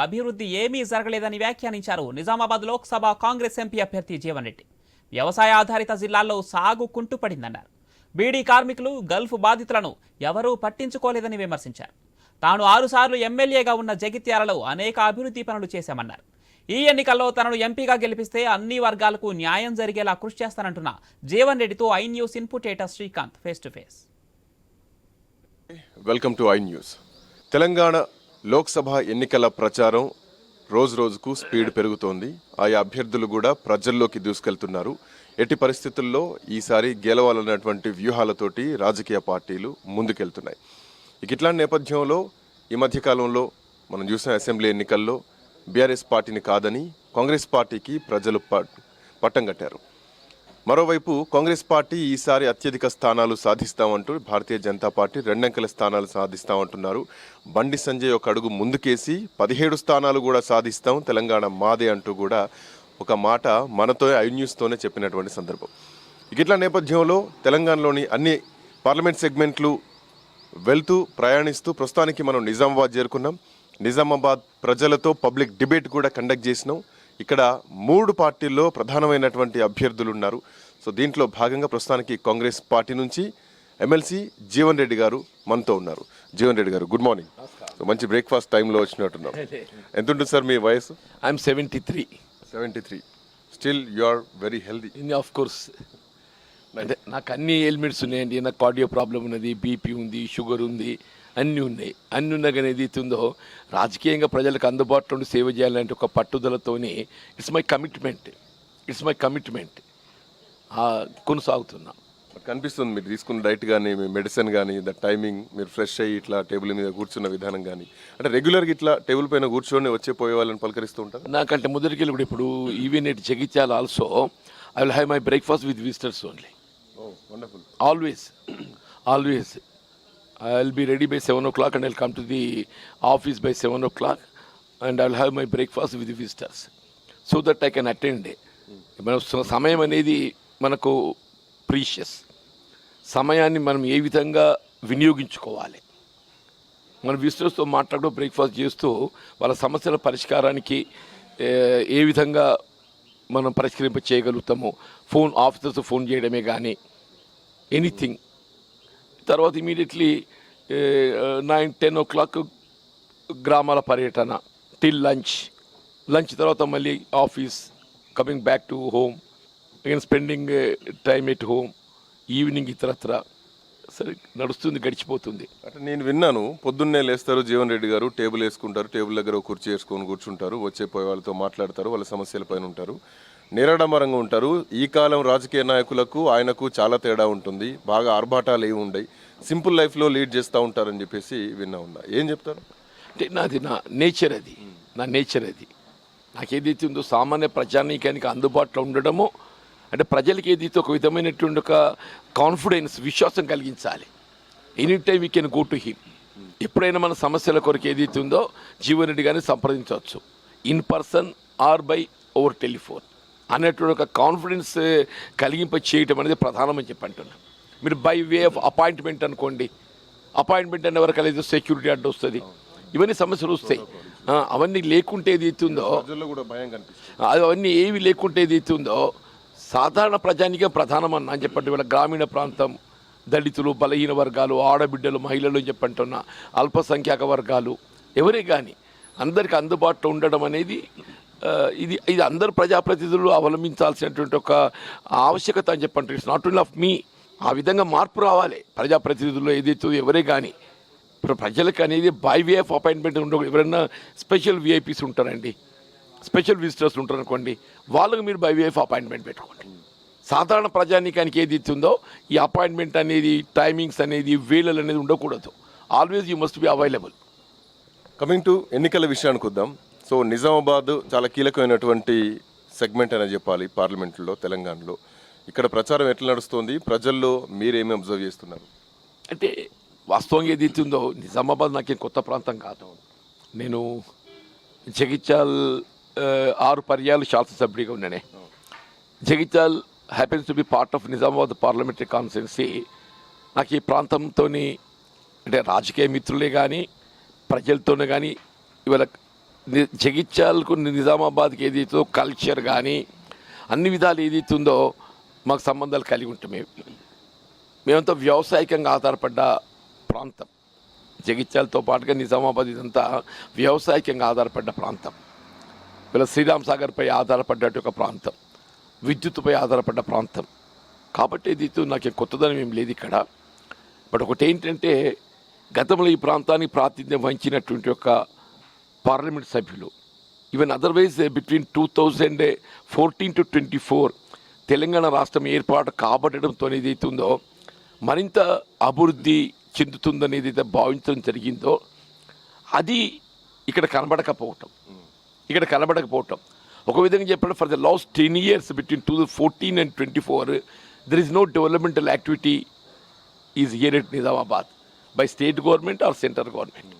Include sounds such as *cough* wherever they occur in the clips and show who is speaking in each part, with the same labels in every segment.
Speaker 1: అభివృద్ధి ఏమీ జరగలేదని వ్యాఖ్యానించారు నిజామాబాద్ లోక్సభ కాంగ్రెస్ ఎంపీ అభ్యర్థి జీవన్ రెడ్డి. వ్యవసాయ ఆధారిత జిల్లాల్లో సాగు కుంటుపడిందన్నారు. బీడీ కార్మికులు గల్ఫ్ బాధితులను ఎవరూ పట్టించుకోలేదని విమర్శించారు. తాను ఆరుసార్లు ఎమ్మెల్యేగా ఉన్న జగిత్యాలలో అనేక అభివృద్ధి పనులు చేశామన్నారు. ఈ ఎన్నికల్లో తనను ఎంపీగా గెలిపిస్తే అన్ని వర్గాలకు న్యాయం జరిగేలా కృషి చేస్తానంటున్న జీవన్ రెడ్డితో I news ఇన్పుటేటర్ Srikanth face to face.
Speaker 2: Welcome to I News Telangana Lok ఎన్నికల ప్రచారం రోజు రోజుకు స్పీడ్ పెరుగుతోంది. ఆయా అభ్యర్థులు కూడా ప్రజల్లోకి దూసుకెళ్తున్నారు. ఎట్టి పరిస్థితుల్లో ఈసారి గెలవాలన్నటువంటి వ్యూహాలతోటి రాజకీయ పార్టీలు ముందుకెళ్తున్నాయి. ఇక ఇట్లాంటి నేపథ్యంలో ఈ మధ్యకాలంలో మనం చూసిన అసెంబ్లీ ఎన్నికల్లో బీఆర్ఎస్ పార్టీని కాదని కాంగ్రెస్ పార్టీకి ప్రజలు పట్టం కట్టారు. మరోవైపు కాంగ్రెస్ పార్టీ ఈసారి అత్యధిక స్థానాలు సాధిస్తామంటూ భారతీయ జనతా పార్టీ రెండంకెల స్థానాలు సాధిస్తామంటున్నారు. బండి సంజయ్ ఒక అడుగు ముందుకేసి పదిహేడు స్థానాలు కూడా సాధిస్తాం తెలంగాణ మాదే అంటూ కూడా ఒక మాట మనతో ఐ న్యూస్తోనే చెప్పినటువంటి సందర్భం. ఇట్లా నేపథ్యంలో తెలంగాణలోని అన్ని పార్లమెంట్ సెగ్మెంట్లు వెళ్తూ ప్రయాణిస్తూ ప్రస్తుతానికి మనం నిజామాబాద్ చేరుకున్నాం. నిజామాబాద్ ప్రజలతో పబ్లిక్ డిబేట్ కూడా కండక్ట్ చేసినాం. ఇక్కడ మూడు పార్టీల్లో ప్రధానమైనటువంటి అభ్యర్థులు ఉన్నారు సో దీంట్లో భాగంగా ప్రస్తుతానికి కాంగ్రెస్ పార్టీ నుంచి ఎమ్మెల్సీ జీవన్ రెడ్డి గారు మనతో ఉన్నారు. Jeevan Reddy garu good morning so మంచి బ్రేక్ఫాస్ట్ టైంలో వచ్చినట్టున్నారు. *laughs* ఎంత ఉంటుంది సార్ మీ వయసు?
Speaker 3: I'm seventy three
Speaker 2: seventy three still you are very healthy
Speaker 3: in of course అంటే నాకు అన్ని ఎలిమెంట్స్ ఉన్నాయండి నాకు కార్డియో ప్రాబ్లం ఉన్నది బీపీ ఉంది షుగర్ ఉంది అన్నీ ఉన్నాయి. అన్ని ఉన్నా కానీ ఉందో రాజకీయంగా ప్రజలకు అందుబాటులో ఉండి సేవ చేయాలంటే ఒక పట్టుదలతోని it's my commitment it's my commitment కొనసాగుతున్నా.
Speaker 2: కనిపిస్తుంది మీరు తీసుకున్న డైట్ కానీ మీ మెడిసిన్ కానీ ద టైమింగ్ మీరు ఫ్రెష్ అయ్యి ఇట్లా టేబుల్ మీద కూర్చున్న విధానం కానీ అంటే రెగ్యులర్గా ఇట్లా టేబుల్ పైన కూర్చొని వచ్చే పోయే వాళ్ళని పలకరిస్తూ ఉంటారు?
Speaker 3: నాకంటే మొదటికి కూడా ఇప్పుడు even at Jagtial also I will have my breakfast with visitors only
Speaker 2: wonderful.
Speaker 3: Always always. I'll be ready by 7 o'clock and i'll come to the office by 7 o'clock and i'll have my breakfast with the visitors so that i can attend. మన స- సమయం అనేది మనకు precious. సమయాన్ని మనం ఏ విధంగా వినియోగించుకోవాలి? మన విశ్వస్తో మాట్లాడుతూ బ్రేక్ఫాస్ట్ చేస్తూ వాళ్ళ సమస్యల పరిష్కారానికి ఏ, ఏ విధంగా మనం పరిష్కరింప చేయగలుగుతాము? ఫోన్ ఆఫీసర్స్ ఫోన్ చేయడమే కానీ ఎనీథింగ్. తర్వాత immediately nine ten o'clock గ్రామాల పర్యటన టిల్ లంచ్. లంచ్ తర్వాత మళ్ళీ office coming back to home. Again spending time at home evening ఇతరత్ర సరే నడుస్తుంది గడిచిపోతుంది.
Speaker 2: అంటే నేను విన్నాను పొద్దున్నే లేస్తారు జీవన్ రెడ్డి గారు టేబుల్ వేసుకుంటారు టేబుల్ దగ్గర ఒక కుర్చీ వేసుకొని కూర్చుంటారు వచ్చే పోయే వాళ్ళతో మాట్లాడతారు వాళ్ళ సమస్యల పైన ఉంటారు. నిరాడంబరంగా ఉంటారు. ఈ కాలం రాజకీయ నాయకులకు ఆయనకు చాలా తేడా ఉంటుంది. బాగా ఆర్భాటాలు ఏమి ఉండయి. సింపుల్ లైఫ్లో లీడ్ చేస్తూ ఉంటారని చెప్పేసి విన్నా ఉన్నా. ఏం చెప్తారు?
Speaker 3: అంటే నాది నా నేచర్ అది. నా నేచర్ అది. నాకు ఏదైతే ఉందో సామాన్య ప్రజానీకానికి అందుబాటులో ఉండడము అంటే ప్రజలకి ఏదైతే ఒక విధమైనటువంటి ఒక కాన్ఫిడెన్స్ విశ్వాసం కలిగించాలి. Any time we can go to him ఎప్పుడైనా మన సమస్యల కొరకు ఏదైతే ఉందో జీవన్ రెడ్డి గారిని సంప్రదించవచ్చు. In person or by over telephone అనేటువంటి ఒక కాన్ఫిడెన్స్ కలిగింప చేయటం అనేది ప్రధానమని చెప్పి అంటున్నాను మీరు బై వే ఆఫ్ అపాయింట్మెంట్ అనుకోండి. అపాయింట్మెంట్ అనే వరకు లేదు సెక్యూరిటీ అడ్డు వస్తుంది. ఇవన్నీ సమస్యలు వస్తాయి. అవన్నీ లేకుంటే ఏది అది అవన్నీ ఏవి లేకుంటే ఏది ఉందో సాధారణ ప్రజానికే ప్రధానమన్న అని చెప్పండి. వీళ్ళ గ్రామీణ ప్రాంతం దళితులు బలహీన వర్గాలు ఆడబిడ్డలు మహిళలు అని చెప్పంటున్న అల్పసంఖ్యాక వర్గాలు ఎవరే కానీ అందరికి అందుబాటులో ఉండడం అనేది ఇది ఇది అందరు ప్రజాప్రతినిధులు అవలంబించాల్సినటువంటి ఒక ఆవశ్యకత అని చెప్పంటారు ఇట్స్ నాట్ ఓన్లీ ఆఫ్ మీ ఆ విధంగా మార్పు రావాలి. ప్రజాప్రతినిధుల్లో ఏదైతే ఎవరే కానీ ఇప్పుడు ప్రజలకు అనేది బై వే ఆఫ్ అపాయింట్మెంట్ ఉండవు ఎవరైనా స్పెషల్ విఐపీస్ ఉంటారండి. స్పెషల్ విజిటర్స్ ఉంటారు అనుకోండి వాళ్ళకు మీరు బై వే ఆఫ్ అపాయింట్మెంట్ పెట్టుకోండి. సాధారణ ప్రజానీకానికి ఏది ఇస్తుందో ఈ అపాయింట్మెంట్ అనేది టైమింగ్స్ అనేది వేళలు అనేది ఉండకూడదు. Always you must be available.
Speaker 2: Coming to ఎన్నికల విషయానికి వద్దాం. సో నిజామాబాద్ చాలా కీలకమైనటువంటి సెగ్మెంట్ అనే చెప్పాలి పార్లమెంట్లో తెలంగాణలో. ఇక్కడ ప్రచారం ఎట్లా నడుస్తుంది? ప్రజల్లో మీరేమి అబ్జర్వ్ చేస్తున్నారు?
Speaker 3: అంటే వాస్తవంగా ఏది ఇస్తుందో నిజామాబాద్ నాకేం కొత్త ప్రాంతం కాదు. నేను జగిత్యాల్ ఆరు పర్యాలు శాసనసభ్యుడిగా ఉన్నానే. Jagtial happens to be part of Nizamabad parliamentary constituency నాకు ఈ ప్రాంతంతో అంటే రాజకీయ మిత్రులే కానీ ప్రజలతోనే కానీ ఇవాళ జగిత్యాలకు నిజామాబాద్కి ఏదైతే కల్చర్ కానీ అన్ని విధాలు ఏదైతే ఉందో మాకు సంబంధాలు కలిగి ఉంటాం మేము మేమంతా వ్యవసాయకంగా ఆధారపడ్డ ప్రాంతం. జగిత్యాలతో పాటుగా నిజామాబాద్ ఇదంతా వ్యవసాయకంగా ఆధారపడ్డ ప్రాంతం. వీళ్ళ శ్రీరామ్ సాగర్పై ఆధారపడ్డట్టు ఒక ప్రాంతం. విద్యుత్తుపై ఆధారపడ్డ ప్రాంతం. కాబట్టి ఇది నాకు కొత్తదనం ఏం లేదు ఇక్కడ. బట్ ఒకటి ఏంటంటే గతంలో ఈ ప్రాంతానికి ప్రాతినిధ్యం వహించినటువంటి ఒక పార్లమెంట్ సభ్యులు even otherwise between two thousand fourteen to twenty four Telangana రాష్ట్రం ఏర్పాటు కాబట్టడంతో ఏదైతే ఉందో మరింత అభివృద్ధి చెందుతుందనేది అయితే భావించడం జరిగిందో అది ఇక్కడ కనబడకపోవటం. ఇక్కడ కనబడకపోవటం. ఒక విధంగా చెప్పడం for the last ten years between two fourteen and twenty four there is no developmental activity is here at Nizamabad by state government or central government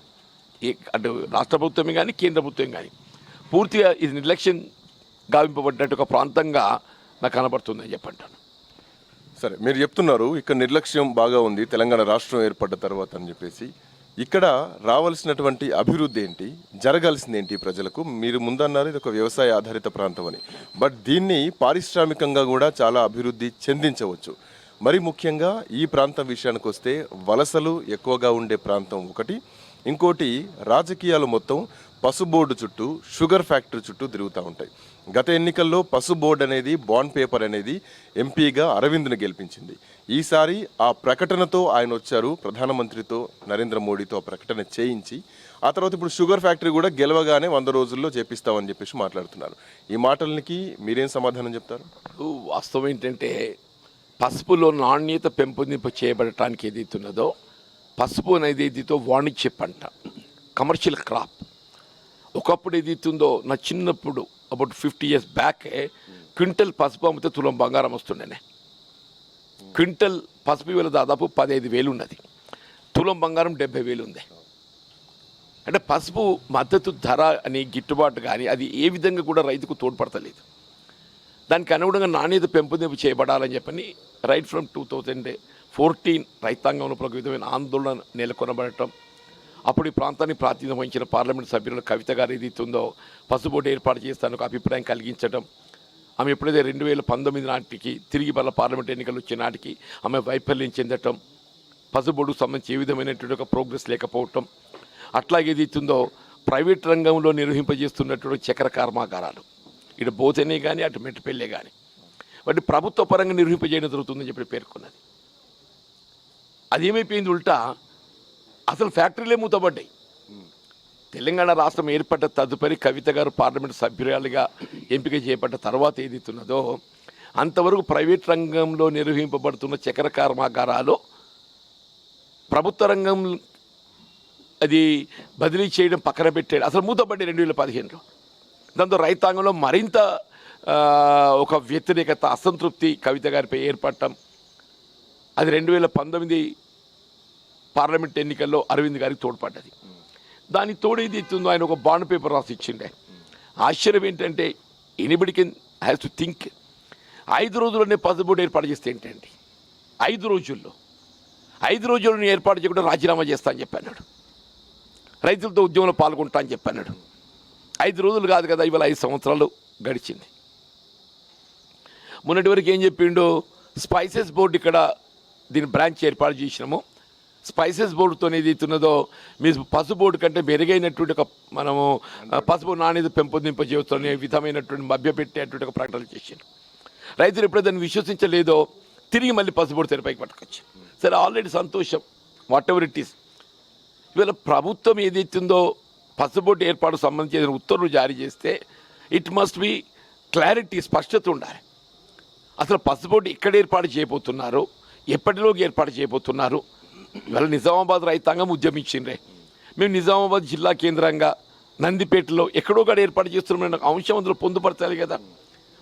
Speaker 3: ఏ అటు రాష్ట్ర ప్రభుత్వమే కానీ కేంద్ర ప్రభుత్వం కానీ పూర్తిగా ఇది నిర్లక్ష్యం గావింపబడ్డట్టు ఒక ప్రాంతంగా నాకు కనబడుతుందని చెప్పంటాను.
Speaker 2: సరే మీరు చెప్తున్నారు ఇక్కడ నిర్లక్ష్యం బాగా ఉంది తెలంగాణ రాష్ట్రం ఏర్పడ్డ తర్వాత అని చెప్పేసి. ఇక్కడ రావాల్సినటువంటి అభివృద్ధి ఏంటి? జరగాల్సింది ఏంటి ప్రజలకు? మీరు ముందన్నారు ఇది ఒక వ్యవసాయ ఆధారిత ప్రాంతం అని. బట్ దీన్ని పారిశ్రామికంగా కూడా చాలా అభివృద్ధి చెందించవచ్చు. మరి ముఖ్యంగా ఈ ప్రాంతం విషయానికి వస్తే వలసలు ఎక్కువగా ఉండే ప్రాంతం ఒకటి. ఇంకోటి రాజకీయాలు మొత్తం పసుబోర్డు చుట్టూ షుగర్ ఫ్యాక్టరీ చుట్టూ తిరుగుతూ ఉంటాయి. గత ఎన్నికల్లో పసు బోర్డు అనేది బాండ్ పేపర్ అనేది ఎంపీగా అరవింద్ను గెలిపించింది. ఈసారి ఆ ప్రకటనతో ఆయన వచ్చారు ప్రధానమంత్రితో నరేంద్ర మోడీతో ఆ ప్రకటన చేయించి ఆ తర్వాత ఇప్పుడు షుగర్ ఫ్యాక్టరీ కూడా గెలవగానే వంద రోజుల్లో చేపిస్తామని చెప్పేసి మాట్లాడుతున్నారు. ఈ మాటలకి మీరేం సమాధానం చెప్తారు?
Speaker 3: వాస్తవం ఏంటంటే పసుపులో నాణ్యత పెంపొందింప చేయబడటానికి ఏదైతున్నదో పసుపు అనేది ఏదైతే వాణిజ్య పంట కమర్షియల్ క్రాప్ ఒకప్పుడు ఏదైతుందో ఉందో నా చిన్నప్పుడు about fifty years back quintal పసుపు అమ్మితే తులం బంగారం వస్తుండేనే. క్వింటల్ పసుపు వేలు దాదాపు పదహైదు వేలు ఉన్నది తులం బంగారం డెబ్బై వేలు ఉంది. అంటే పసుపు మద్దతు ధర అని గిట్టుబాటు కానీ అది ఏ విధంగా కూడా రైతుకు తోడ్పడతలేదు. దానికి అనుగుణంగా నాణ్యత పెంపొందింపు చేయబడాలని చెప్పని right from two thousand fourteen రైతాంగంలో ఒక విధమైన ఆందోళన నెలకొనబడటం అప్పుడు ఈ ప్రాంతాన్ని ప్రాతినిధ్యం వహించిన పార్లమెంట్ సభ్యులను కవిత గారు ఏదైతే ఉందో పసుబోటు ఏర్పాటు చేస్తాను ఒక అభిప్రాయం కలిగించడం ఆమె ఎప్పుడైతే రెండు వేల పంతొమ్మిది నాటికి తిరిగి మళ్ళీ పార్లమెంట్ ఎన్నికలు వచ్చే నాటికి ఆమె వైఫల్యం చెందటం పసుబోర్డుకు సంబంధించి ఏ విధమైనటువంటి ఒక ప్రోగ్రెస్ లేకపోవటం అట్లాగే ఏదైతుందో ప్రైవేట్ రంగంలో నిర్వహింపజేస్తున్నటువంటి చక్కెర కర్మాగారాలు. ఇటు బోధనే కానీ అటు మెట్టుపెళ్ళే కానీ వాటి ప్రభుత్వ పరంగా నిర్వహింపజేయడం జరుగుతుందని చెప్పి పేర్కొన్నది. అది ఏమైపోయింది ఉల్టా అసలు ఫ్యాక్టరీలే మూతపడ్డాయి. తెలంగాణ రాష్ట్రం ఏర్పడ్డ తదుపరి కవిత గారు పార్లమెంట్ సభ్యురాలుగా ఎంపిక చేయబడ్డ తర్వాత ఏదైతున్నదో అంతవరకు ప్రైవేట్ రంగంలో నిర్వహింపబడుతున్న చక్కెర కర్మాగారాలు ప్రభుత్వ రంగం అది బదిలీ చేయడం పక్కన పెట్టాడు. అసలు మూతపడ్డాయి రెండు వేల పదిహేనులో. దాంతో రైతాంగంలో మరింత ఒక వ్యతిరేకత అసంతృప్తి కవిత గారిపై ఏర్పడటం. అది రెండు వేల పంతొమ్మిది పార్లమెంట్ ఎన్నికల్లో అరవింద్ గారికి తోడ్పడ్డది. దాని తోడు ఏది ఎత్తుందో ఆయన ఒక బాండ్ పేపర్ రాసి ఇచ్చిండే. ఆశ్చర్యం ఏంటంటే anybody can has to think ఐదు రోజుల్లోనే పదమూడు ఏర్పాటు చేస్తే ఏంటండి? ఐదు రోజుల్లో. ఐదు రోజుల్లో ఏర్పాటు చేయకుండా రాజీనామా చేస్తా అని చెప్పాడు రైతులతో ఉద్యమంలో పాల్గొంటా అని చెప్పాడు ఐదు రోజులు కాదు కదా ఇవాళ ఐదు సంవత్సరాలు గడిచింది. మొన్నటి వరకు ఏం చెప్పిండో స్పైసెస్ బోర్డు ఇక్కడ దీని బ్రాంచ్ ఏర్పాటు చేసినాము. స్పైసెస్ బోర్డుతో ఏదైతున్నదో మీ పసు బోర్డు కంటే మెరుగైనటువంటి ఒక మనము పసుపు నాణ్యత పెంపొందింపజేయవచ్చు విధమైనటువంటి మభ్యపెట్టేటువంటి ఒక ప్రకటన చేశారు. రైతులు ఎప్పుడో దాన్ని విశ్వసించలేదో తిరిగి మళ్ళీ పసుబోర్డు తెరపైకి పట్టుకొచ్చి సరే ఆల్రెడీ సంతోషం. వాట్ ఎవర్ ఇట్ ఈస్ ఇవాళ ప్రభుత్వం ఏదైతుందో బోర్డు ఏర్పాటు సంబంధించిన ఉత్తర్వులు జారీ చేస్తే ఇట్ మస్ట్ బి క్లారిటీ స్పష్టత ఉండాలి. అసలు పసుబోటు ఇక్కడ ఏర్పాటు చేయబోతున్నారు? ఎప్పటిలోకి ఏర్పాటు చేయబోతున్నారు? ఇవాళ నిజామాబాద్ రైతాంగం ఉద్యమించిండ్రే. మేము నిజామాబాద్ జిల్లా కేంద్రంగా నందిపేటలో ఎక్కడో కాడ ఏర్పాటు చేస్తున్నాం అంశం అందులో పొందుపరచాలి కదా.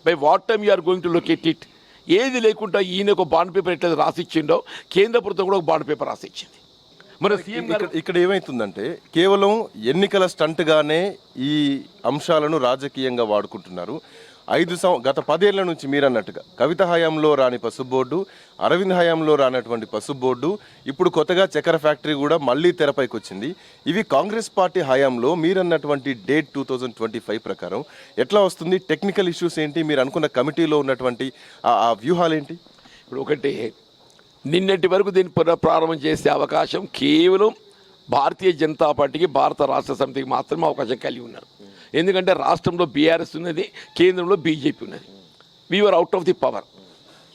Speaker 3: By what time you are going to locate it ఏది లేకుండా ఈయన ఒక బాండ్ పేపర్ ఎట్లా రాసిచ్చిండో కేంద్ర ప్రభుత్వం కూడా ఒక బాండ్ పేపర్ రాసిచ్చింది. మన సీఎం
Speaker 2: ఇక్కడ ఇక్కడ ఏమైతుందంటే కేవలం ఎన్నికల స్టంట్ గానే ఈ అంశాలను రాజకీయంగా వాడుకుంటున్నారు. ఐదు సం గత పదేళ్ళ నుంచి మీరు అన్నట్టుగా కవిత హయాంలో రాని పసుపు బోర్డు అరవింద్ హయాంలో రానటువంటి పసుపు బోర్డు ఇప్పుడు కొత్తగా చక్కెర ఫ్యాక్టరీ కూడా మళ్ళీ తెరపైకి వచ్చింది ఇవి కాంగ్రెస్ పార్టీ హయాంలో మీరన్నటువంటి date two thousand twenty five ప్రకారం ఎట్లా వస్తుంది? టెక్నికల్ ఇష్యూస్ ఏంటి? మీరు అనుకున్న కమిటీలో ఉన్నటువంటి ఆ- ఆ వ్యూహాలు ఏంటి
Speaker 3: ఇప్పుడు ఒకటి నిన్నటి వరకు దీన్ని పునఃప్రారంభం చేసే అవకాశం కేవలం భారతీయ జనతా పార్టీకి భారత రాష్ట్ర సమితికి మాత్రమే అవకాశం కలిగి ఉన్నారు. ఎందుకంటే రాష్ట్రంలో బీఆర్ఎస్ ఉన్నది కేంద్రంలో బీజేపీ ఉన్నది. We are out of the power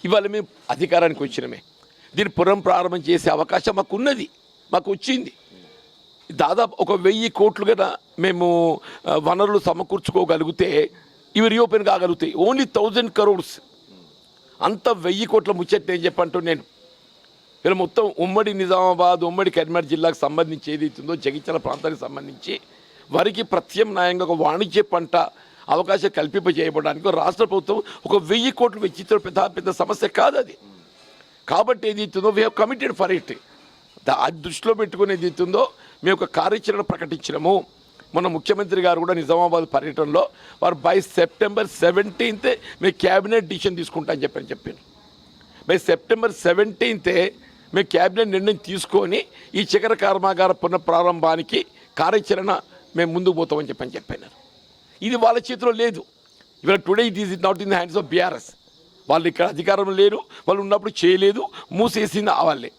Speaker 3: ఇవాళ మేము అధికారానికి వచ్చినమే. దీన్ని పునః ప్రారంభం చేసే అవకాశం మాకు ఉన్నది మాకు వచ్చింది దాదాపు ఒక వెయ్యి కోట్లు కదా మేము వనరులు సమకూర్చుకోగలిగితే ఇవి రీఓపెన్ కాగలుగుతాయి. ఓన్లీ థౌజండ్ కరోడ్స్ అంత వెయ్యి కోట్ల ముచ్చట్ నేను చెప్పంటూ నేను ఇలా మొత్తం ఉమ్మడి నిజామాబాద్ ఉమ్మడి కరీంనగర్ జిల్లాకు సంబంధించి ఏదైతుందో జగిత్యాల ప్రాంతానికి సంబంధించి వారికి ప్రత్యామ్నాయంగా ఒక వాణిజ్య పంట అవకాశం కల్పింప చేయబడడానికి రాష్ట్ర ప్రభుత్వం ఒక వెయ్యి కోట్లు వెచ్చించడం పెద్ద పెద్ద సమస్య కాదు అది. కాబట్టి ఏది ఇస్తుందో we have committed for it అది దృష్టిలో పెట్టుకుని ఏది ఇస్తుందో మేము ఒక కార్యాచరణ ప్రకటించినాము. మన ముఖ్యమంత్రి గారు కూడా నిజామాబాద్ పర్యటనలో వారు బై సెప్టెంబర్ సెవెంటీన్తే మేము క్యాబినెట్ డిసిషన్ తీసుకుంటా అని చెప్పని చెప్పాను బై సెప్టెంబర్ సెవెంటీన్తే మేము క్యాబినెట్ నిర్ణయం తీసుకొని ఈ చక్కెర కర్మాగార పునఃప్రారంభానికి కార్యాచరణ మేము ముందుకు పోతామని చెప్పని చెప్పినారు. ఇది వాళ్ళ చేతిలో లేదు. ఇవాళ today it is not in the hands of BRS వాళ్ళు ఇక్కడ అధికారం లేరు వాళ్ళు ఉన్నప్పుడు చేయలేదు మూసేసింది వాళ్ళే.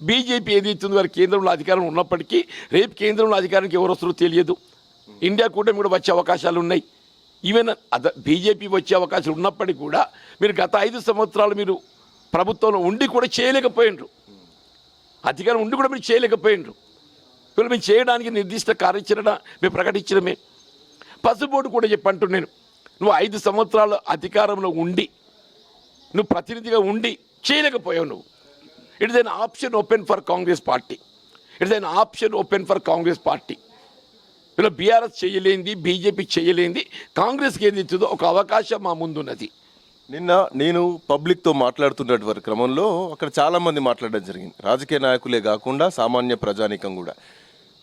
Speaker 3: బీజేపీ ఏది ఇచ్చింది వారి కేంద్రంలో అధికారం ఉన్నప్పటికీ రేపు కేంద్రంలో అధికారానికి ఎవరు వస్తారో తెలియదు. ఇండియా కూటమి కూడా వచ్చే అవకాశాలు ఉన్నాయి. ఈవెన్ అద బీజేపీ వచ్చే అవకాశాలు ఉన్నప్పటికీ కూడా మీరు గత ఐదు సంవత్సరాలు మీరు ప్రభుత్వంలో ఉండి కూడా చేయలేకపోయినరు అధికారం ఉండి కూడా మీరు చేయలేకపోయినరు ఇప్పుడు మేము చేయడానికి నిర్దిష్ట కార్యాచరణ మేము ప్రకటించడమే. పసుబోర్డు కూడా చెప్పంటు నేను. నువ్వు ఐదు సంవత్సరాలు అధికారంలో ఉండి నువ్వు ప్రతినిధిగా ఉండి చేయలేకపోయావు నువ్వు. It is an option open for Congress party it is an option open for Congress party ఇలా బీఆర్ఎస్ చేయలేంది బీజేపీ చేయలేంది కాంగ్రెస్కి ఏది ఇస్తుందో ఒక అవకాశం మా ముందున్నది.
Speaker 2: నిన్న నేను పబ్లిక్తో మాట్లాడుతున్నటువంటి క్రమంలో అక్కడ చాలామంది మాట్లాడడం జరిగింది. రాజకీయ నాయకులే కాకుండా సామాన్య ప్రజానీకం కూడా.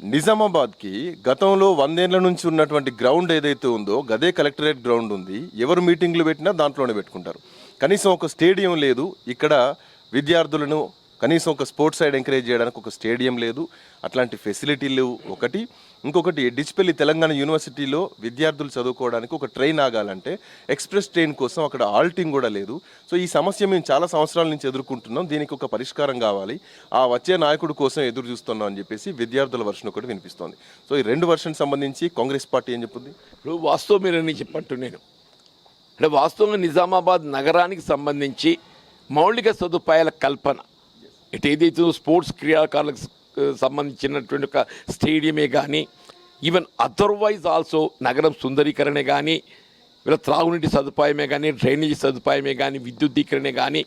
Speaker 2: నిజామాబాద్కి గతంలో వందేళ్ళ నుంచి ఉన్నటువంటి గ్రౌండ్ ఏదైతే ఉందో గదే కలెక్టరేట్ గ్రౌండ్ ఉంది. ఎవరు మీటింగ్లు పెట్టినా దాంట్లోనే పెట్టుకుంటారు. కనీసం ఒక స్టేడియం లేదు. ఇక్కడ విద్యార్థులను కనీసం ఒక స్పోర్ట్స్ సైడ్ ఎంకరేజ్ చేయడానికి ఒక స్టేడియం లేదు. అట్లాంటి ఫెసిలిటీలు ఒకటి. ఇంకొకటి డిచ్పల్లి తెలంగాణ యూనివర్సిటీలో విద్యార్థులు చదువుకోవడానికి ఒక ట్రైన్ ఆగాలంటే ఎక్స్ప్రెస్ ట్రైన్ కోసం అక్కడ ఆల్టింగ్ కూడా లేదు. సో ఈ సమస్య మేము చాలా సంవత్సరాల నుంచి ఎదుర్కొంటున్నాం. దీనికి ఒక పరిష్కారం కావాలి. ఆ వచ్చే నాయకుడు కోసం ఎదురు చూస్తున్నాం అని చెప్పేసి విద్యార్థుల వర్షన్ ఒకటి వినిపిస్తోంది. సో ఈ రెండు వర్షన్ సంబంధించి కాంగ్రెస్ పార్టీ ఏం చెప్పింది
Speaker 3: ఇప్పుడు వాస్తవం మీరని చెప్పట్టు నేను. అంటే వాస్తవంగా నిజామాబాద్ నగరానికి సంబంధించి మౌలిక సదుపాయాల కల్పన. ఇటు ఏదైతే స్పోర్ట్స్ క్రియాకారులకు సంబంధించినటువంటి ఒక స్టేడియమే కానీ ఈవెన్ అదర్వైజ్ ఆల్సో నగరం సుందరీకరణే కానీ వీళ్ళ త్రాగునీటి సదుపాయమే కానీ డ్రైనేజీ సదుపాయమే కానీ విద్యుద్దీకరణే కానీ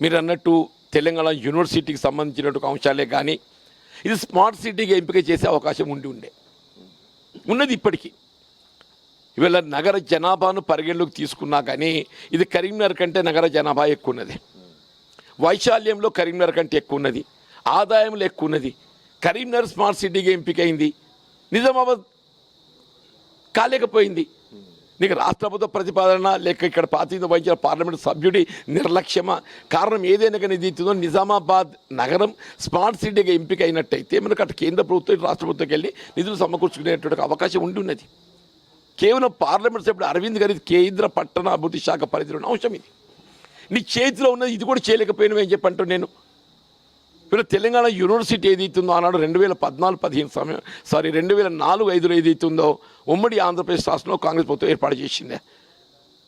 Speaker 3: మీరు అన్నట్టు తెలంగాణ యూనివర్సిటీకి సంబంధించినటువంటి అంశాలే కానీ ఇది స్మార్ట్ సిటీగా ఎంపిక చేసే అవకాశం ఉండి ఉండే. ఉన్నది ఇప్పటికీ. ఇవాళ నగర జనాభాను పరిగణలోకి తీసుకున్నా కానీ ఇది కరీంనగర్ కంటే నగర జనాభా ఎక్కువ ఉన్నది వైశాల్యంలో కరీంనగర్ కంటే ఎక్కువ ఉన్నది ఆదాయంలో ఎక్కువ ఉన్నది కరీంనగర్ స్మార్ట్ సిటీగా ఎంపికైంది నిజామాబాద్ కాలేకపోయింది. నీకు రాష్ట్ర ప్రభుత్వ ప్రతిపాదన లేక ఇక్కడ ప్రాతినిధ్యం వహించిన పార్లమెంట్ సభ్యుడి నిర్లక్ష్యమా? కారణం ఏదైనా కానీ ఇది నిజామాబాద్ నగరం స్మార్ట్ సిటీగా ఎంపిక అయినట్టయితే మనకు అటు కేంద్ర ప్రభుత్వం రాష్ట్ర ప్రభుత్వంకి వెళ్ళి నిధులు సమకూర్చుకునేటువంటి అవకాశం ఉండి ఉన్నది. కేవలం పార్లమెంట్ సభ్యుడు అరవింద్ గారి కేంద్ర పట్టణ అభివృద్ధి శాఖ పరిధిలో అంశం ఇది. నీ చేతిలో ఉన్నది ఇది కూడా చేయలేకపోయినవి ఏం చెప్పంటూ నేను. ఇప్పుడు తెలంగాణ యూనివర్సిటీ ఏదైతుందో ఆనాడు రెండు వేల పద్నాలుగు పదిహేను సమయం సారీ రెండు వేల నాలుగు ఐదులో ఏదైతుందో ఉమ్మడి ఆంధ్రప్రదేశ్ రాష్ట్రంలో కాంగ్రెస్ ప్రభుత్వం ఏర్పాటు చేసిందే.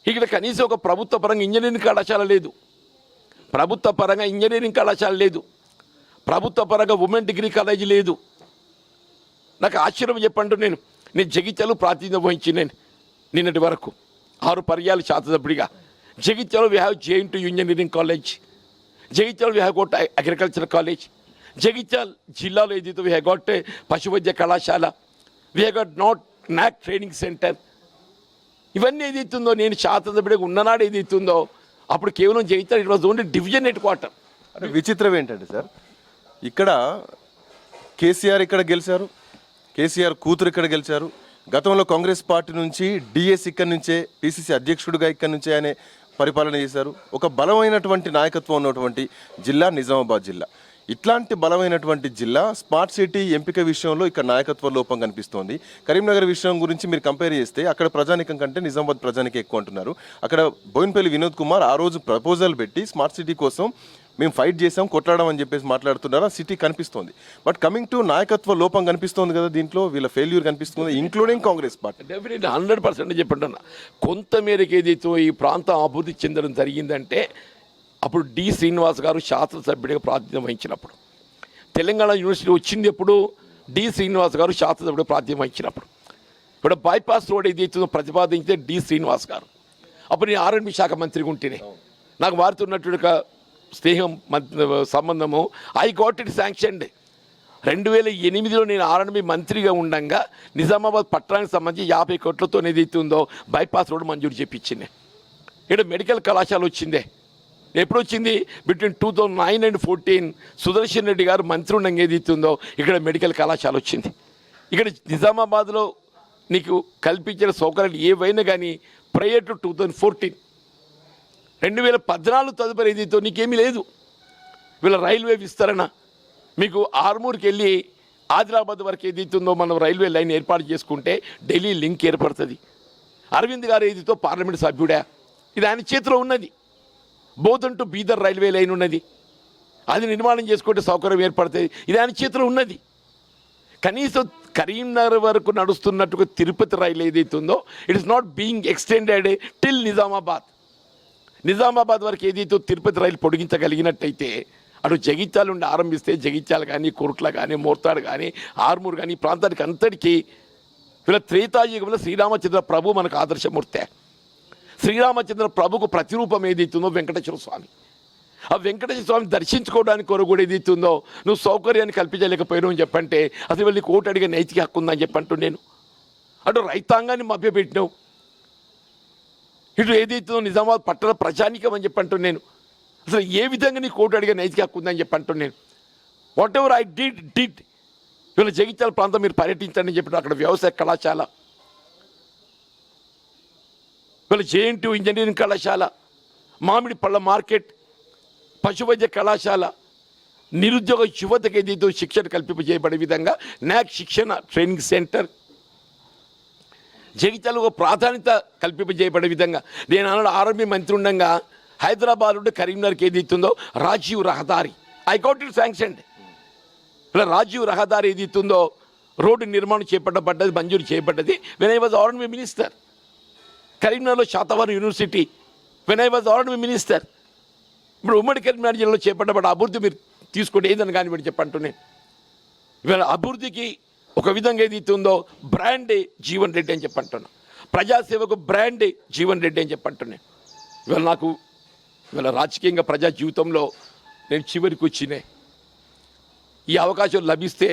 Speaker 3: ఇక్కడ కనీసం ఒక ప్రభుత్వ పరంగా ఇంజనీరింగ్ కళాశాల లేదు. ప్రభుత్వ పరంగా ఇంజనీరింగ్ కళాశాల లేదు. ప్రభుత్వ పరంగా ఉమెన్ డిగ్రీ కాలేజీ లేదు. నాకు ఆశ్చర్యం చెప్పంటూ నేను. నేను జగిత్యాలు ప్రాతినిధ్యం వహించి నేను నిన్నటి వరకు. ఆరు పర్యాలు శాతసభ్యుడిగా Jagtial we have JN engineering college Jagtial we have got agriculture college Jagtial జిల్లాలో ఏదైతే వీ హ్యావ్ గోట్ పశువైద్య కళాశాల we have got not NAC training centre ఇవన్నీ ఏదైతుందో నేను శాతసభ్యుడిగా ఉన్ననాడు ఏదైతుందో అప్పుడు కేవలం Jagtial it was only division head quarter
Speaker 2: అంటే విచిత్రం ఏంటంటే సార్ ఇక్కడ కేసీఆర్ ఇక్కడ గెలిచారు కేసీఆర్ కూతురు ఇక్కడ గెలిచారు. గతంలో కాంగ్రెస్ పార్టీ నుంచి డిఎస్ ఇక్కడి నుంచే పిసిసి అధ్యక్షుడిగా ఇక్కడి నుంచే ఆయన పరిపాలన చేశారు. ఒక బలమైనటువంటి నాయకత్వం ఉన్నటువంటి జిల్లా నిజామాబాద్ జిల్లా. ఇట్లాంటి బలమైనటువంటి జిల్లా స్మార్ట్ సిటీ ఎంపిక విషయంలో ఇక్కడ నాయకత్వ లోపం కనిపిస్తోంది. కరీంనగర్ విషయం గురించి మీరు కంపేర్ చేస్తే అక్కడ ప్రజానికం కంటే నిజామాబాద్ ప్రజానికి ఎక్కువ అంటున్నారు అక్కడ బోయినపల్లి వినోద్ కుమార్ ఆ రోజు ప్రపోజల్ పెట్టి స్మార్ట్ సిటీ కోసం మేము ఫైట్ చేసాం కొట్లాడడం అని చెప్పేసి మాట్లాడుతున్నారు. ఆ సిటీ కనిపిస్తోంది. బట్ కమింగ్ టు నాయకత్వ లోపం కనిపిస్తోంది కదా దీంట్లో? వీళ్ళ ఫెయిల్యూర్ కనిపిస్తుంది including Congress party.
Speaker 3: Definitely hundred percent చెప్పంటున్నా కొంత మేరకు ఏదైతే ఈ ప్రాంతం అభివృద్ధి చెందడం జరిగిందంటే అప్పుడు డి శ్రీనివాస్ గారు శాస్త్రసభ్యుడిగా ప్రాతినిధ్యం వహించినప్పుడు. తెలంగాణ యూనివర్సిటీ వచ్చింది ఎప్పుడు? డి శ్రీనివాస్ గారు శాస్త్రసభ్యుడిగా ప్రాతినిధ్యం వహించినప్పుడు. ఇప్పుడు బైపాస్ రోడ్ ఏదైతుందో ప్రతిపాదించే డి శ్రీనివాస్ గారు. అప్పుడు నేను ఆర్ఎండ్బి శాఖ మంత్రిగా ఉంటేనే. నాకు వారితో ఉన్నటువంటి స్నేహం సంబంధము. I got it sanctioned. రెండు వేల ఎనిమిదిలో నేను ఆర్ఎండ్బి మంత్రిగా ఉండంగా నిజామాబాద్ పట్టణానికి సంబంధించి యాభై కోట్లతో ఏదైతే ఉందో బైపాస్ రోడ్ మంజూరు చేపించింది. ఇక్కడ మెడికల్ కళాశాల వచ్చిందే. ఎప్పుడు వచ్చింది between two thousand nine and fourteen Sudarshan Reddy garu మంత్రి ఉండగా ఏది ఇస్తుందో ఇక్కడ మెడికల్ కళాశాల వచ్చింది ఇక్కడ నిజామాబాద్లో నీకు కల్పించిన సౌకర్యాలు ఏవైనా కానీ prior to two thousand fourteen రెండు వేల పద్నాలుగు తదుపరి ఏదైతే నీకేమీ లేదు. వీళ్ళ రైల్వే విస్తరణ మీకు ఆర్మూర్కి వెళ్ళి ఆదిలాబాద్ వరకు ఏదైతుందో మనం రైల్వే లైన్ ఏర్పాటు చేసుకుంటే ఢిల్లీ లింక్ ఏర్పడుతుంది. అరవింద్ గారు ఏదితో పార్లమెంట్ సభ్యుడా ఇది ఆయన చేతిలో ఉన్నది. Bodhan to Bidar railway line ఉన్నది. అది నిర్మాణం చేసుకుంటే సౌకర్యం ఏర్పడుతుంది ఇది ఆయన చేతిలో ఉన్నది. కనీసం కరీంనగర్ వరకు నడుస్తున్నట్టుగా తిరుపతి రైలు ఏదైతే ఉందో it is not being extended till Nizamabad. Nizamabad వరకు ఏదైతే తిరుపతి రైలు పొడిగించగలిగినట్టయితే అటు జగిత్యాల నుండి ఆరంభిస్తే జగిత్యాలు కానీ కోరుట్ల కానీ మోర్తాడు కానీ ఆర్మూర్ కానీ ఈ ప్రాంతానికి అంతటికీ వీళ్ళ త్రేతాయుగంలో శ్రీరామచంద్ర ప్రభు మనకు ఆదర్శమూర్తే. శ్రీరామచంద్ర ప్రభుకు ప్రతిరూపం ఏదైతుందో వెంకటేశ్వర స్వామి. ఆ వెంకటేశ్వర స్వామి దర్శించుకోవడానికి కొరకు కూడా ఏదైతుందో నువ్వు సౌకర్యాన్ని కల్పించలేకపోయినావు అని చెప్పంటే అసలు వెళ్ళి కోటి అడిగే నైతిక హక్కు ఉందని చెప్పంటూ నేను. అటు రైతాంగాన్ని మభ్యపెట్టినావు. ఇటు ఏదైతుందో నిజామాబాద్ పట్టణ ప్రజానికం అని చెప్పంటూ నేను. అసలు ఏ విధంగా నీ కోటి అడిగే నైతిక హక్కు ఉందని చెప్పంటూ నేను. Whatever I did did ఇవాళ జగిత్యాల ప్రాంతం మీరు పర్యటించండి అని చెప్పి అక్కడ వ్యవసాయ కళాశాల. వీళ్ళ జేఎన్టీ ఇంజనీరింగ్ కళాశాల మామిడి పళ్ళ మార్కెట్ పశువైద్య కళాశాల నిరుద్యోగ యువతకు ఏదైతే శిక్షణ కల్పింపజేయబడే విధంగా నాక్ శిక్షణ ట్రైనింగ్ సెంటర్ జగిత్యాలకు ఒక ప్రాధాన్యత కల్పింపజేయబడే విధంగా నేను అన్నాడు ఆర్మీ మంత్రి ఉండగా హైదరాబాద్ నుండి కరీంనగర్కి ఏదైతుందో రాజీవ్ రహదారి ఐ గౌట్ ఇట్ శాంక్షన్ ఇలా రాజీవ్ రహదారి ఏదైతుందో రోడ్డు నిర్మాణం చేపట్టబడ్డది మంజూరు చేయబడ్డది when I was army minister కరీంనగర్లో Satavahana university. When I was already minister ఇప్పుడు ఉమ్మడి కరీంనగర్ జిల్లాలో చేపట్టబడ్డ అభివృద్ధి మీరు తీసుకోండి ఏదని కానీ మీరు చెప్పంటూ నేను ఇవాళ అభివృద్ధికి ఒక విధంగా ఏది ఉందో బ్రాండే జీవన్ రెడ్డి అని చెప్పంటున్నా. ప్రజాసేవకు బ్రాండే జీవన్ రెడ్డి అని చెప్పంటున్నాను ఇవాళ నాకు ఇవాళ రాజకీయంగా ప్రజా జీవితంలో నేను చివరికి వచ్చినే. ఈ అవకాశం లభిస్తే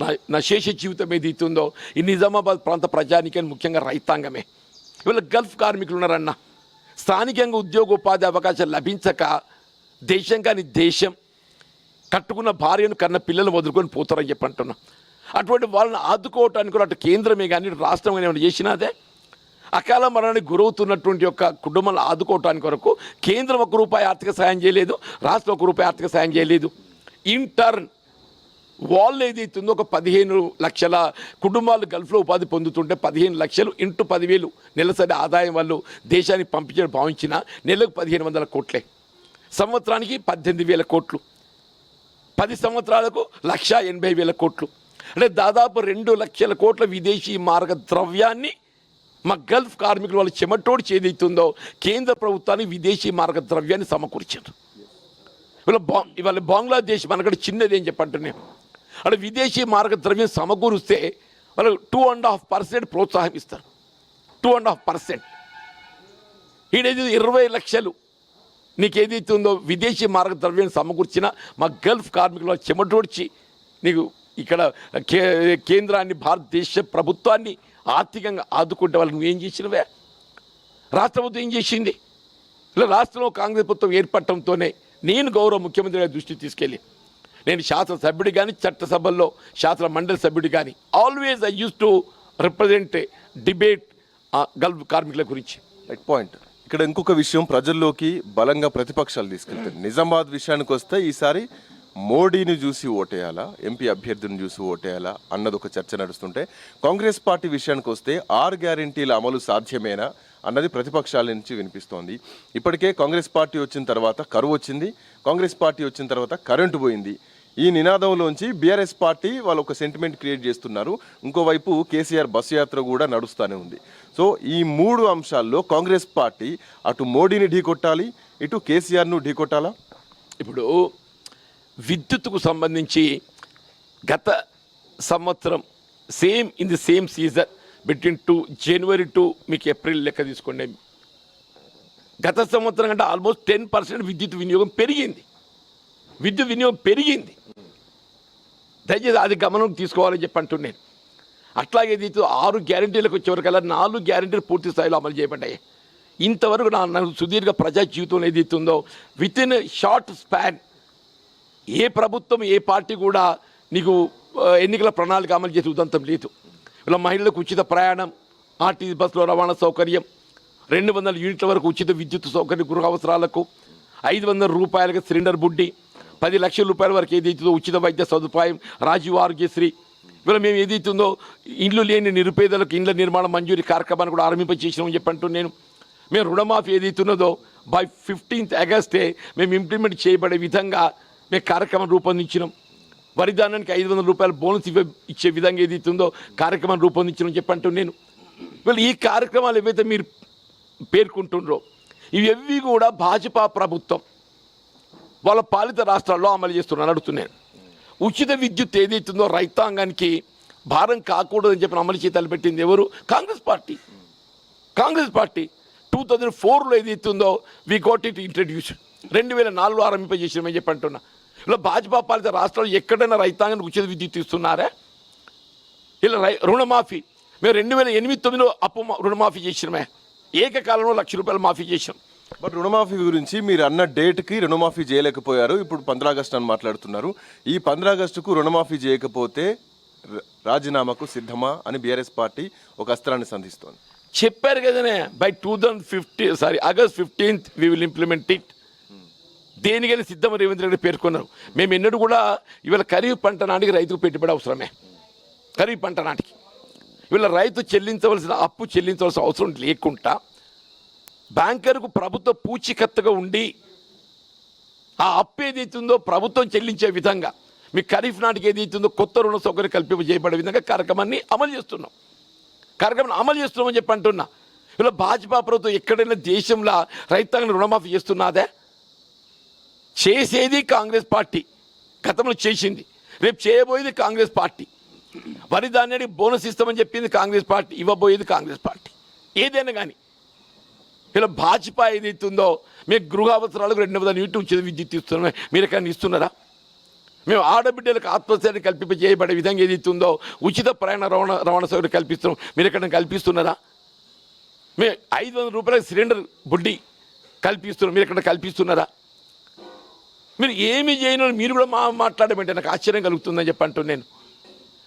Speaker 3: నా నా శేష జీవితం ఏది ఈ నిజామాబాద్ ప్రాంత ప్రజానికని ముఖ్యంగా రైతాంగమే. ఇవాళ గల్ఫ్ కార్మికులు ఉన్నారన్న స్థానికంగా ఉద్యోగ ఉపాధి అవకాశాలు లభించక దేశం కాని దేశం కట్టుకున్న భార్యను కన్న పిల్లలు వదులుకొని పోతారని చెప్పి అంటున్నా. అటువంటి వాళ్ళని ఆదుకోవటానికి కూడా అటు కేంద్రమే కానీ రాష్ట్రం కానీ ఏమైనా చేసినాదే అకాల మరణానికి గురవుతున్నటువంటి యొక్క కుటుంబాలను ఆదుకోవటానికి వరకు కేంద్రం ఒక రూపాయి ఆర్థిక సాయం చేయలేదు రాష్ట్రం ఒక రూపాయి ఆర్థిక సాయం చేయలేదు. ఇంటర్న్ వాళ్ళు ఏదైతుందో ఒక పదిహేను లక్షల కుటుంబాలు గల్ఫ్లో ఉపాధి పొందుతుంటే పదిహేను లక్షలు ఇంటూ పదివేలు నెలసరి ఆదాయం వాళ్ళు దేశానికి పంపించడం భావించిన నెలకు పదిహేను వందల కోట్లే. సంవత్సరానికి పద్దెనిమిది వేల కోట్లు. పది సంవత్సరాలకు లక్ష ఎనభై వేల కోట్లు. అంటే దాదాపు రెండు లక్షల కోట్ల విదేశీ మార్గ ద్రవ్యాన్ని మా గల్ఫ్ కార్మికులు వాళ్ళు చెమటోడి చేదైతుందో కేంద్ర ప్రభుత్వానికి విదేశీ మార్గ ద్రవ్యాన్ని సమకూర్చారు. ఇవాళ బా ఇవాళ బంగ్లాదేశ్ మనకడ చిన్నది ఏం చెప్పంటున్నాను అక్కడ విదేశీ మార్గ ద్రవ్యం సమకూరుస్తే వాళ్ళు టూ అండ్ హాఫ్ పర్సెంట్ ప్రోత్సాహం ఇస్తారు టూ అండ్ హాఫ్ పర్సెంట్ ఈడేది ఇరవై లక్షలు. నీకు ఏదైతే ఉందో విదేశీ మార్గ ద్రవ్యం సమకూర్చిన మా గల్ఫ్ కార్మికుల చెమటోడ్చి నీకు ఇక్కడ కే కేంద్రాన్ని భారతదేశ ప్రభుత్వాన్ని ఆర్థికంగా ఆదుకుంటే వాళ్ళు నువ్వేం చేసినవే? రాష్ట్ర ప్రభుత్వం ఏం చేసింది? ఇలా రాష్ట్రంలో కాంగ్రెస్ ప్రభుత్వం ఏర్పడటంతోనే నేను గౌరవ ముఖ్యమంత్రి దృష్టి తీసుకెళ్ళి నేను శాసనసభ్యుడి కానీ చట్టసభల్లో శాసన మండలి సభ్యుడి కానీ always I use to represent debate Gulf కార్మికుల గురించి.
Speaker 2: రైట్ పాయింట్ ఇక్కడ ఇంకొక విషయం ప్రజల్లోకి బలంగా ప్రతిపక్షాలు తీసుకెళ్తాయి. నిజామాబాద్ విషయానికి వస్తే ఈసారి మోడీని చూసి ఓటేయాలా ఎంపీ అభ్యర్థిని చూసి ఓటేయాలా అన్నది ఒక చర్చ నడుస్తుంటే కాంగ్రెస్ పార్టీ విషయానికి వస్తే ఆరు గ్యారంటీల అమలు సాధ్యమేనా? అన్నది ప్రతిపక్షాల నుంచి వినిపిస్తోంది. ఇప్పటికే కాంగ్రెస్ పార్టీ వచ్చిన తర్వాత కరువు వచ్చింది. కాంగ్రెస్ పార్టీ వచ్చిన తర్వాత కరెంటు పోయింది. ఈ నినాదంలోంచి బీఆర్ఎస్ పార్టీ వాళ్ళు ఒక సెంటిమెంట్ క్రియేట్ చేస్తున్నారు. ఇంకోవైపు కేసీఆర్ బస్సు యాత్ర కూడా నడుస్తూనే ఉంది. సో ఈ మూడు అంశాల్లో కాంగ్రెస్ పార్టీ అటు మోడీని ఢీకొట్టాలి ఇటు కేసీఆర్ను ఢీకొట్టాలా
Speaker 3: ఇప్పుడు విద్యుత్కు సంబంధించి గత సంవత్సరం same in the same season between to January to మీకు ఏప్రిల్ లెక్క తీసుకోండి. గత సంవత్సరం కంటే ఆల్మోస్ట్ టెన్ పర్సెంట్ విద్యుత్ వినియోగం పెరిగింది. విద్యుత్ వినియోగం పెరిగింది. దయచేసి అది గమనం తీసుకోవాలని చెప్పి అంటున్నాను. అట్లాగే దీంతో ఆరు గ్యారంటీలకు వచ్చేవరకల్లా నాలుగు గ్యారంటీలు పూర్తి స్థాయిలో అమలు చేయబడ్డాయి. ఇంతవరకు నా నాకు సుదీర్ఘ ప్రజా జీవితం ఏదైతే ఉందో విత్ ఇన్ షార్ట్ స్పాన్ ఏ ప్రభుత్వం ఏ పార్టీ కూడా నీకు ఎన్నికల ప్రణాళిక అమలు చేసే ఉదంతం లేదు. ఇలా మహిళలకు ఉచిత ప్రయాణం ఆర్టీసీ బస్సులో రవాణా సౌకర్యం రెండు వందల యూనిట్ల వరకు ఉచిత విద్యుత్ సౌకర్యం గృహ అవసరాలకు ఐదు వందల రూపాయలకు సిలిండర్ బుడ్డి పది లక్షల రూపాయల వరకు ఏదైతుందో ఉచిత వైద్య సదుపాయం రాజీవ్ ఆరోగ్యశ్రీ. ఇవాళ మేము ఏదైతుందో ఇండ్లు లేని నిరుపేదలకు ఇండ్ల నిర్మాణ మంజూరీ కార్యక్రమాన్ని కూడా ఆరంభింపచేసినామని చెప్పంటూ నేను. మేము రుణమాఫీ ఏదైతున్నదో బై ఫిఫ్టీన్త్ ఆగస్టే మేము ఇంప్లిమెంట్ చేయబడే విధంగా మేము కార్యక్రమం రూపొందించినాం. వరిధానానికి ఐదు వందల రూపాయల బోనస్ ఇవ్వ ఇచ్చే విధంగా ఏదైతుందో కార్యక్రమాన్ని రూపొందించడం చెప్పంటూ నేను వీళ్ళు ఈ కార్యక్రమాలు ఏవైతే మీరు పేర్కొంటుండ్రో ఇవి కూడా భాజపా ప్రభుత్వం వాళ్ళ పాలిత రాష్ట్రాల్లో అమలు చేస్తున్నారు అడుగుతున్నాను. ఉచిత విద్యుత్ ఏదైతుందో రైతాంగానికి భారం కాకూడదని చెప్పి అమలు చేతలు పెట్టింది ఎవరు? Congress party. Congress party two thousand ఫోర్లో ఏదైతుందో వి గోట్ ఇట్ ఇంట్రడ్యూస్ రెండు వేల నాలుగులో ఆరంభింపజేసినామని చెప్పి అంటున్నా. ఇలా భాజపా పాలిత రాష్ట్రాలు ఎక్కడైనా రైతాంగానికి ఉచిత విద్యుత్ ఇస్తున్నారా? ఇలా రై రుణమాఫీ. మేము రెండు వేల ఎనిమిది తొమ్మిదిలో అప్పు రుణమాఫీ చేసినామే. ఏకకాలంలో లక్ష రూపాయలు మాఫీ చేసినాం
Speaker 2: బట్ రుణమాఫీ గురించి మీరు అన్న డేట్కి రుణమాఫీ చేయలేకపోయారు. ఇప్పుడు పంద్రా ఆగస్టు అని మాట్లాడుతున్నారు. ఈ పంద్రా ఆగస్టుకు రుణమాఫీ చేయకపోతే రాజీనామాకు సిద్ధమా అని బీఆర్ఎస్ పార్టీ ఒక అస్త్రాన్ని సంధిస్తోంది.
Speaker 3: చెప్పారు కదనే by two thousand fifty sorry August fifteenth we will implement it దేనికైనా సిద్ధం రేవంత్ రెడ్డి పేర్కొన్నారు. మేము ఎన్నడూ కూడా ఇవాళ ఖరీఫ్ పంట నాటికి రైతుకు పెట్టుబడి అవసరమే. ఖరీఫ్ పంట నాటికి. ఇవాళ రైతు చెల్లించవలసిన అప్పు చెల్లించవలసిన అవసరం లేకుండా బ్యాంకర్కు ప్రభుత్వ పూచికత్తుగా ఉండి ఆ అప్పు ఏదైతుందో ప్రభుత్వం చెల్లించే విధంగా మీ ఖరీఫ్ నాటికి ఏదైతుందో కొత్త రుణ సౌకర్యం కల్పింపజేయబడే విధంగా కార్యక్రమాన్ని అమలు చేస్తున్నాం. కార్యక్రమం అమలు చేస్తున్నామని చెప్పి అంటున్నా. ఇలా భాజపా ప్రభుత్వం ఎక్కడైనా దేశంలో రైతాంగం రుణమాఫీ చేస్తున్నదే? చేసేది కాంగ్రెస్ పార్టీ. గతంలో చేసింది. రేపు చేయబోయేది కాంగ్రెస్ పార్టీ. వరి ధాన్యానికి బోనస్ ఇస్తామని చెప్పింది కాంగ్రెస్ పార్టీ ఇవ్వబోయేది కాంగ్రెస్ పార్టీ. ఏదైనా కానీ. ఇలా భాజపా ఏదైతుందో ఉందో మేము గృహ అవసరాలకు రెండు వందల యూట్యూబ్ విద్యుత్ ఇస్తున్నాం మీరు ఎక్కడ ఇస్తున్నారా? మేము ఆడబిడ్డలకు ఆత్మస్థైర్యం కల్పింప చేయబడే విధంగా ఏదైతుందో ఉచిత ప్రయాణ రవాణా రవాణా సౌకర్యం కల్పిస్తున్నాం. మీరు ఎక్కడ కల్పిస్తున్నారా? మేము ఐదు వందల రూపాయల సిలిండర్ బుడ్డి కల్పిస్తున్నాం. మీరు ఎక్కడ కల్పిస్తున్నారా? మీరు ఏమి చేయను మీరు కూడా మా మాట్లాడమంటే నాకు ఆశ్చర్యం కలుగుతుందని చెప్పి అంటూ నేను.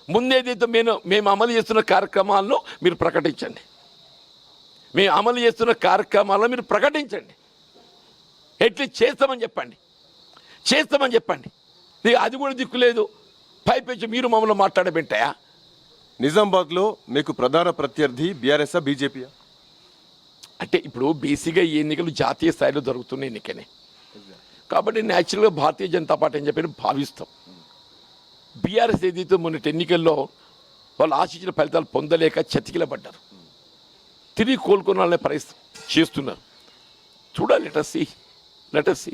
Speaker 3: ముందేదైతే మేము మేము అమలు చేస్తున్న కార్యక్రమాలను మీరు ప్రకటించండి. మేము అమలు చేస్తున్న కార్యక్రమాలను మీరు ప్రకటించండి. ఎట్లా చేస్తామని చెప్పండి. చేస్తామని చెప్పండి. అది కూడా దిక్కులేదు పైపెచ్చి మీరు మమ్మల్ని మాట్లాడబెట్టాయా
Speaker 2: నిజామాబాద్లో మీకు ప్రధాన ప్రత్యర్థి బీఆర్ఎస్ బీజేపీయా?
Speaker 3: అంటే ఇప్పుడు బేసిక్గా ఈ ఎన్నికలు జాతీయ స్థాయిలో జరుగుతున్న ఎన్నికనే. కాబట్టి న్యాచురల్గా భారతీయ జనతా పార్టీ అని చెప్పి భావిస్తాం. బీఆర్ఎస్ ఏదైతే మొన్నటి ఎన్నికల్లో వాళ్ళు ఆశించిన ఫలితాలు పొందలేక చతికిలబడ్డారు. తిరిగి కోలుకోవాలనే పరిస్థితి చేస్తున్నారు. చూడాలి లెటర్సీ లెటర్సీ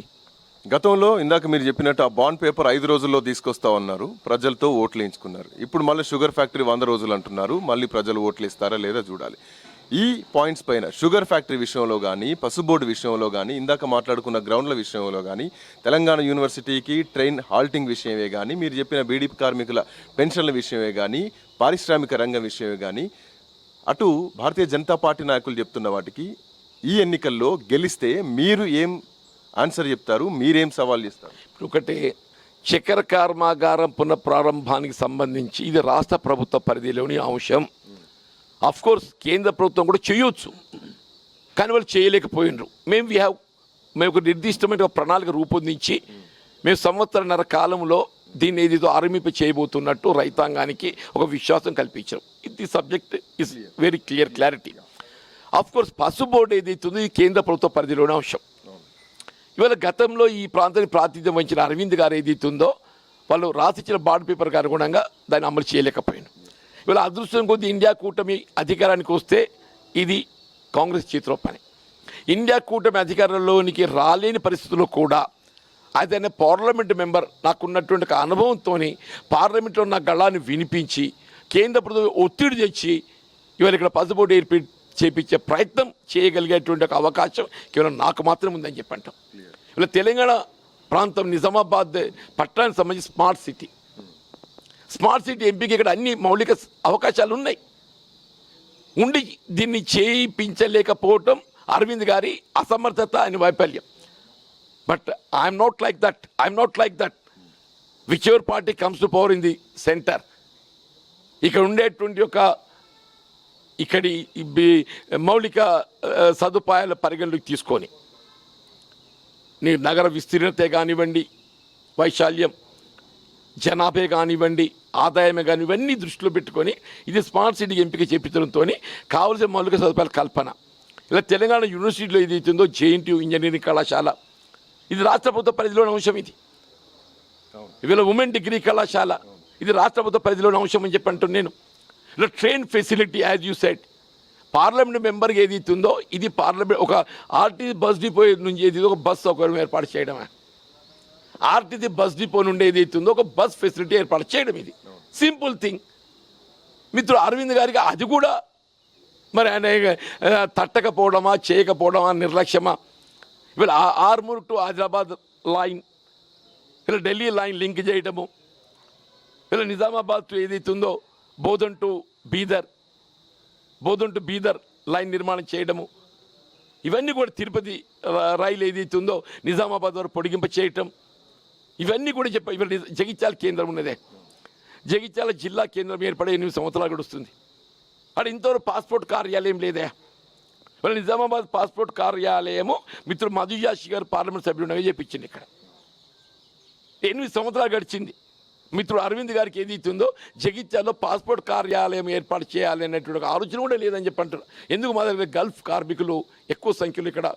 Speaker 2: గతంలో ఇందాక మీరు చెప్పినట్టు ఆ బాండ్ పేపర్ ఐదు రోజుల్లో తీసుకొస్తా ఉన్నారు. ప్రజలతో ఓట్లు వేయించుకున్నారు. ఇప్పుడు మళ్ళీ షుగర్ ఫ్యాక్టరీ వంద రోజులు అంటున్నారు. మళ్ళీ ప్రజలు ఓట్లు ఇస్తారా లేదా చూడాలి. ఈ పాయింట్స్ పైన షుగర్ ఫ్యాక్టరీ విషయంలో కానీ పసుబోర్డు విషయంలో కానీ ఇందాక మాట్లాడుకున్న గ్రౌండ్ల విషయంలో కానీ తెలంగాణ యూనివర్సిటీకి ట్రైన్ హాల్టింగ్ విషయమే కానీ మీరు చెప్పిన బీడీ కార్మికుల పెన్షన్ల విషయమే కానీ పారిశ్రామిక రంగం విషయమే కానీ అటు భారతీయ జనతా పార్టీ నాయకులు చెప్తున్న వాటికి ఈ ఎన్నికల్లో గెలిస్తే మీరు ఏం ఆన్సర్ చెప్తారు? మీరేం సవాల్ చేస్తారు?
Speaker 3: ఇప్పుడు ఒకటి చక్కెర కర్మాగారం పునఃప్రారంభానికి సంబంధించి ఇది రాష్ట్ర ప్రభుత్వ పరిధిలోని అంశం. కోర్స్ కేంద్ర ప్రభుత్వం కూడా చేయొచ్చు. కానీ వాళ్ళు చేయలేకపోయినరు. మేము వీ హ్యావ్ మేము ఒక నిర్దిష్టమైన ప్రణాళిక రూపొందించి మేము సంవత్సరన్నర కాలంలో దీన్ని ఏదేదో ఆరంభింప చేయబోతున్నట్టు రైతాంగానికి ఒక విశ్వాసం కల్పించాం. ఇది subject is very clear clarity of course పసు బోర్డు ఏదైతుందో ఇది కేంద్ర ప్రభుత్వ పరిధిలోనే అంశం. ఇవాళ గతంలో ఈ ప్రాంతానికి ప్రాతినిధ్యం వహించిన అరవింద్ గారు ఏదైతుందో వాళ్ళు రాసిచ్చిన బాండ్ పేపర్కి అనుగుణంగా దాన్ని అమలు చేయలేకపోయాను ఇవాళ అదృష్టం కొద్ది ఇండియా కూటమి అధికారానికి వస్తే ఇది కాంగ్రెస్ చేతిలో పని. ఇండియా కూటమి అధికారంలోనికి రాలేని పరిస్థితుల్లో కూడా అతనే పార్లమెంట్ మెంబర్ నాకున్నటువంటి ఒక అనుభవంతో పార్లమెంట్లో నా గళాన్ని వినిపించి కేంద్ర ప్రభుత్వం ఒత్తిడి తెచ్చి ఇవాళ ఇక్కడ పసుబోర్డు ఏర్పి చేపించే ప్రయత్నం చేయగలిగేటువంటి ఒక అవకాశం కేవలం నాకు మాత్రం ఉందని చెప్పంటాం ఇలా తెలంగాణ ప్రాంతం నిజామాబాద్ పట్టణానికి సంబంధించి స్మార్ట్ సిటీ. స్మార్ట్ సిటీ ఎంపీకి ఇక్కడ అన్ని మౌలిక అవకాశాలు ఉన్నాయి ఉండి దీన్ని చేయించలేకపోవటం అరవింద్ గారి అసమర్థత అని వైఫల్యం. But I'm not like that I'm not like that. Whichever party comes to power in the centre. ఇక్కడ ఉండేటువంటి ఒక ఇక్కడి బి- మౌలిక సదుపాయాల పరిగణలోకి తీసుకొని. నీ నగర విస్తీర్ణతే కానివ్వండి వైశాల్యం జనాభే కానివ్వండి ఆదాయమే కానీ ఇవన్నీ దృష్టిలో పెట్టుకొని ఇది స్మార్ట్ సిటీ ఎంపిక చేపించడంతో కావలసిన మౌలిక సదుపాయాల కల్పన. ఇలా తెలంగాణ యూనివర్సిటీలో ఇది అవుతుందో జేఎన్టీ ఇంజనీరింగ్ కళాశాల. ఇది రాష్ట్ర ప్రభుత్వ పరిధిలోని అంశం ఇది. ఇవాళ ఉమెన్ డిగ్రీ కళాశాల. ఇది రాష్ట్ర ప్రభుత్వ పరిధిలోని అంశం అని చెప్పి అంటున్నాను నేను. ఇలా train facility as you set parliament మెంబర్కి ఏది ఇస్తుందో ఇది పార్లమెంట్ ఒక ఆర్టీసీ బస్ డిపో నుంచి ఏది ఒక బస్ సౌకర్యం ఏర్పాటు చేయడమే. ఆర్టీసీ బస్ డిపో నుండి ఏది ఉందో ఒక బస్ ఫెసిలిటీ ఏర్పాటు చేయడం ఇది. Simple thing. మిత్రుడు అరవింద్ గారికి అది కూడా మరి ఆయన తట్టకపోవడమా చేయకపోవడమా నిర్లక్ష్యమా? ఇవాళ ఆర్మూర్ టు ఆదిలాబాద్ లైన్ ఇలా ఢిల్లీ లైన్ లింక్ చేయడము ఇలా నిజామాబాద్ టు ఏదైతుందో Bodhan to Bidar Bodhan to Bidar line నిర్మాణం చేయడము ఇవన్నీ కూడా తిరుపతి రైలు ఏదైతుందో నిజామాబాద్ వరకు పొడిగింప చేయటం ఇవన్నీ కూడా చెప్ప ఇవన్నీ జగిత్యాల కేంద్రం ఉన్నదే. జగిత్యాల జిల్లా కేంద్రం ఏర్పడే ఎనిమిది సంవత్సరాలు గడుస్తుంది. అక్కడ ఇంతవరకు పాస్పోర్ట్ కార్యాలయం లేదే. ఇవాళ నిజామాబాద్ పాస్పోర్ట్ కార్యాలయము మిత్రుడు మధుయాషి గారు పార్లమెంట్ సభ్యుడిగా చెప్పించింది ఇక్కడ. ఎనిమిది సంవత్సరాలు గడిచింది. మిత్రుడు అరవింద్ గారికి ఏది ఇస్తుందో జగిత్యాల్లో పాస్పోర్ట్ కార్యాలయం ఏర్పాటు చేయాలి అనేటువంటి ఒక ఆలోచన కూడా లేదని చెప్పి అంటారు ఎందుకు మా దగ్గర గల్ఫ్ కార్మికులు ఎక్కువ సంఖ్యలో ఇక్కడ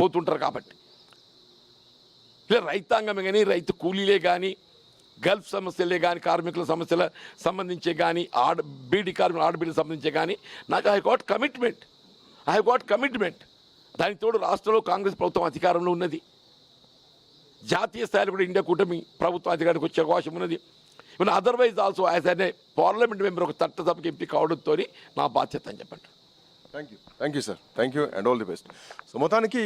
Speaker 3: పోతుంటారు కాబట్టి. ఇలా రైతాంగమే కానీ రైతు కూలీలే కానీ గల్ఫ్ సమస్యలే కానీ కార్మికుల సమస్యల సంబంధించే కానీ ఆడ బీడీ కార్మికుల ఆడబిడ్డలకు సంబంధించే కానీ నాకు I got commitment. I got commitment. దానికి తోడు రాష్ట్రంలో కాంగ్రెస్ ప్రభుత్వం అధికారంలో ఉన్నది. జాతీయ స్థాయిలో కూడా ఇండియా కూటమి ప్రభుత్వం అధికారానికి వచ్చే అవకాశం ఉన్నది. ఇవన్న అదర్వైజ్ ఆల్సో యాజ్ అనే పార్లమెంట్ మెంబర్ ఒక చట్టసభకి ఎంపిక కావడంతో నా బాధ్యత అని చెప్పండి.
Speaker 2: Thank you thank you sir thank you and all the best so మొత్తానికి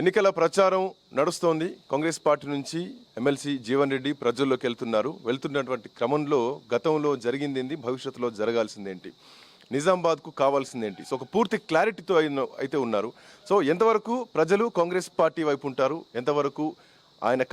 Speaker 2: ఎన్నికల ప్రచారం నడుస్తోంది. కాంగ్రెస్ పార్టీ నుంచి ఎమ్మెల్సీ జీవన్ రెడ్డి ప్రజల్లోకి వెళ్తున్నారు. వెళ్తున్నటువంటి క్రమంలో గతంలో జరిగిందేంటి భవిష్యత్తులో జరగాల్సిందేంటి నిజామాబాద్కు కావాల్సిందేంటి సో ఒక పూర్తి క్లారిటీతో అయిన అయితే ఉన్నారు. సో ఎంతవరకు ప్రజలు కాంగ్రెస్ పార్టీ వైపు ఉంటారు? ఎంతవరకు ఆయన